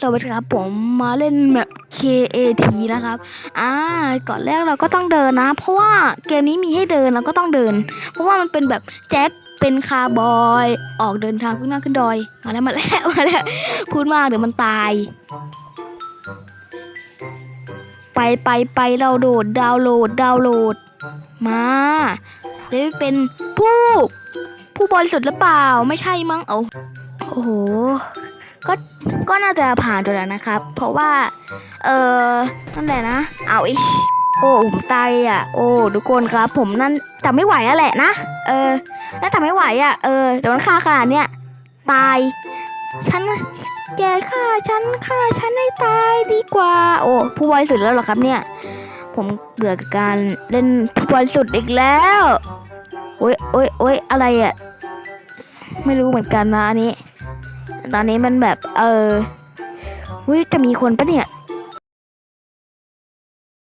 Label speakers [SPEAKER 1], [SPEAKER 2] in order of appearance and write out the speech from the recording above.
[SPEAKER 1] สวัสดีครับผมมาเล่นแบบ KAT นะครับ อ่า ก่อนแรกเราก็ต้องเดินนะ เพราะว่าเกมนี้มีให้เดินเราก็ต้องเดิน เพราะว่ามันเป็นแบบแจ็คเป็นคาร์บอย ออกเดินทางขึ้นหน้าขึ้นดอย มาแล้วมาแล้วมาแล้วพูดมากเดี๋ยวมันตาย ไปไปไปเราโหลดดาวน์โหลดดาวน์โหลด มาได้เป็นผู้ ผู้บริสุทธิ์หรือเปล่าไม่ใช่มั้งเอาโอ้โห ก็ก็น่าจะผ่านตัวแล้วนะครับ เพราะว่า เออนั่นแหละนะ เอาอีโอ้ผมตายอะ โอ้ทุกคนครับ ผมนั่นแต่ไม่ไหวอะแหละนะ เออน่าจะไม่ไหวอะ เออโดนฆ่าขนาดเนี้ยตาย ฉันแกฆ่าฉันฆ่าฉันให้ตายดีกว่า โอ้ผู้บริสุทธิ์แล้วเหรอครับเนี่ย ผมเบื่อกับการเล่นผู้บริสุทธิ์อีกแล้วโอ้ยโอ้ยโอ้ยอะไรอะ ไม่รู้เหมือนกันนะอันนี้ ตอนนี้มันแบบ เออวุ้ยจะมีคนปะเนี่ย